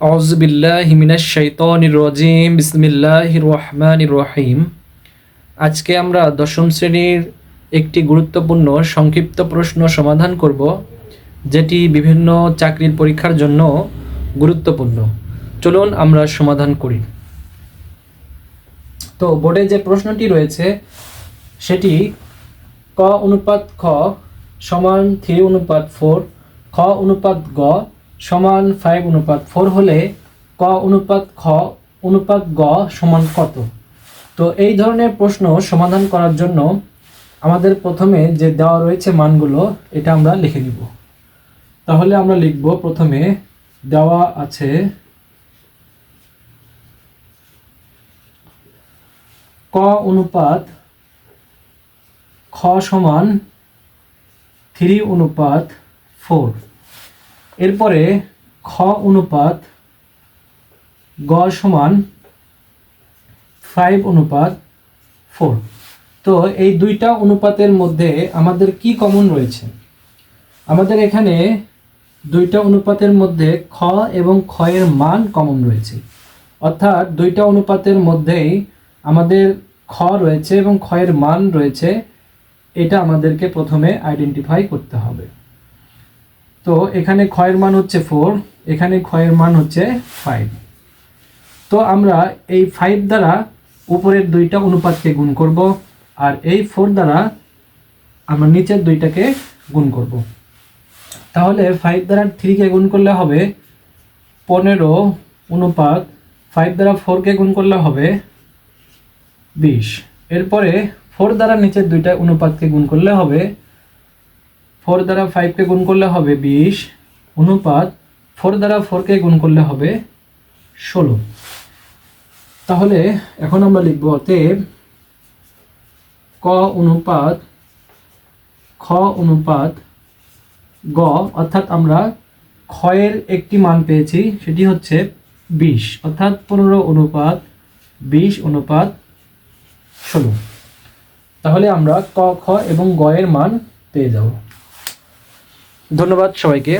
أعوذ بالله من الشيطان الرجيم بسم الله الرحمن الرحيم আজকে আমরা দশম শ্রেণীর একটি গুরুত্বপূর্ণ সংক্ষিপ্ত প্রশ্ন সমাধান করব যেটি বিভিন্ন চাকরির পরীক্ষার জন্য গুরুত্বপূর্ণ চলুন আমরা সমাধান করি তো বোর্ডে যে প্রশ্নটি রয়েছে সেটি ক অনুপাত খ সমান থ্রি অনুপাত ফোর খ অনুপাত গ সমান ফাইভ অনুপাত ফোর হলে ক অনুপাত খ অনুপাত গ সমান কত? তো এই ধরনের প্রশ্ন সমাধান করার জন্য আমাদের প্রথমে যে দেওয়া রয়েছে মানগুলো, এটা আমরা লিখে নিব। তাহলে আমরা লিখব প্রথমে দেওয়া আছে ক অনুপাত খ সমান থ্রি অনুপাত ফোর। এরপরে খ অনুপাত, গ সমান ফাইভ অনুপাত ফোর তো এই দুইটা অনুপাতের মধ্যে আমাদের কি কমন রয়েছে? আমাদের এখানে দুইটা অনুপাতের মধ্যে খ এবং এর মান কমন রয়েছে। অর্থাৎ দুইটা অনুপাতের মধ্যেই আমাদের খ রয়েছে এবং এর মান রয়েছে, এটা আমাদেরকে প্রথমে আইডেন্টিফাই করতে হবে। তো এখানে ক্ষয়ের মান হচ্ছে ফোর এখানে ক্ষয়ের মান হচ্ছে ফাইভ তো আমরা এই ফাইভ দ্বারা উপরের দুইটা অনুপাতকে গুণ করব আর এই ফোর দ্বারা আমরা নিচের দুইটাকে গুণ করব। তাহলে ফাইভ দ্বারা থ্রিকে গুণ করলে হবে পনেরো অনুপাত ফাইভ দ্বারা ফোরকে গুণ করলে হবে বিশ। এরপরে ফোর দ্বারা নিচের দুইটা অনুপাতকে গুণ করলে হবে ফোর দ্বারা ফাইভকে গুণ করলে হবে বিশ, অনুপাত ফোর দ্বারা ফোরকে গুণ করলে হবে ষোলো। তাহলে এখন আমরা লিখব অতএব ক অনুপাত, খ অনুপাত গ, অর্থাৎ আমরা ক্ষয়ের একটি মান পেয়েছি, সেটি হচ্ছে বিশ, অর্থাৎ পনেরো অনুপাত বিশ অনুপাত ষোলো। তাহলে আমরা ক, খ এবং গ এর মান পেয়ে যাব। ধন্যবাদ সবাইকে।